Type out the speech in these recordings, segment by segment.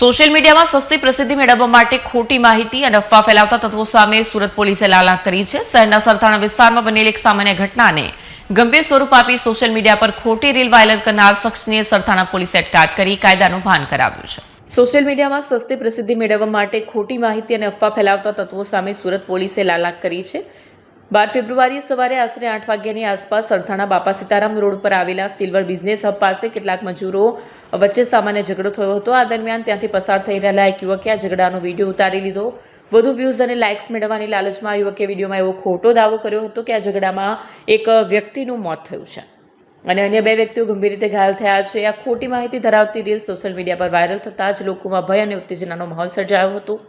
Social મીડિયામાં સસ્તી પ્રસિદ્ધિ મેળવવા માટે ખોટી માહિતી અને અફવા ફેલાવતા તત્વો સામે સુરત પોલીસે લાલાક કરી છે. શહેરના સરથાણા વિસ્તારમાં બનેલી એક સામાન્ય ઘટનાને ગંભીર સ્વરૂપ આપી સોશિયલ મીડિયા પર ખોટી રીલ વાયરલ કરનાર શખ્સની સરથાણા પોલીસે અટકાયત કરી, કાયદાનું ભાન કરાવ્યું છે. સોશિયલ મીડિયામાં સસ્તી પ્રસિદ્ધિ મેળવવા માટે ખોટી માહિતી અને અફવા ફેલાવતા તત્વો સામે સુરત પોલીસે લાલાક કરી છે. બાર ફેબ્રુઆરી સવારે આશરે આઠ વાગ્યાની આસપાસ સરથાણા બાપા સીતારામ રોડ પર આવેલા સિલ્વર બિઝનેસ હબ પાસે કેટલાક મજૂરો વચ્ચે સામાન્ય ઝઘડો થયો હતો. આ દરમિયાન ત્યાંથી પસાર થઈ રહેલા એક યુવકે આ ઝઘડાનો વીડિયો ઉતારી લીધો. વધુ વ્યૂઝ અને લાઇક્સ મેળવવાની લાલચમાં યુવકે વિડીયોમાં એવો ખોટો દાવો કર્યો હતો કે આ ઝઘડામાં એક વ્યક્તિનું મોત થયું છે. અને અન્ય બે વ્યક્તિઓ ગંભીર રીતે ઘાયલ થયા છે. આ ખોટી માહિતી ધરાવતી રીલ સોશિયલ મીડિયા પર વાયરલ થતાં જ લોકોમાં ભય અને ઉત્તેજનાનો માહોલ સર્જાયો હતો.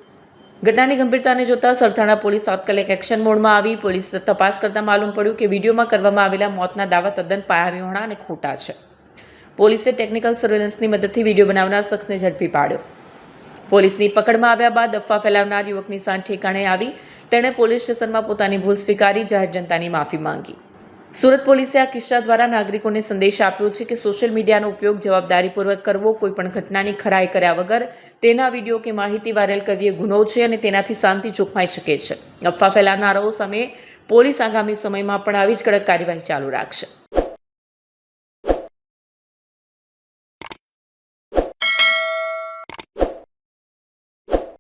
ઘટનાની ગંભીરતાને જોતા સરથાણા પોલીસ તાત્કાલિક એક્શન મોડમાં આવી. પોલીસ તપાસ કરતાં માલુમ પડ્યું કે વિડીયોમાં કરવામાં આવેલા મોતના દાવા તદ્દન પાયાવિહોણા અને ખોટા છે. પોલીસે ટેકનિકલ સર્વેલન્સની મદદથી વીડિયો બનાવનાર શખ્સને ઝડપી પાડ્યો. પોલીસની પકડમાં આવ્યા બાદ અફવા ફેલાવનાર યુવકની સાંઠ ઠેકાણે આવી. તેણે પોલીસ સ્ટેશનમાં પોતાની ભૂલ સ્વીકારી, જાહેર જનતાની માફી માંગી. સુરત પોલીસે આ કિસ્સા દ્વારા નાગરિકોને સંદેશ આપ્યો છે કે સોશિયલ મીડિયાનો ઉપયોગ જવાબદારીપૂર્વક કરવો કોઈપણ ઘટનાની ખરાઈ કર્યા વગર. તેના વીડિયો કે માહિતી વાયરલ કરવી એ ગુનો છે અને તેનાથી શાંતિ જોખમાઈ શકે છે. અફવા ફેલાવનારાઓ સામે પોલીસ આગામી સમયમાં પણ આવી જ કડક કાર્યવાહી ચાલુ રાખશે.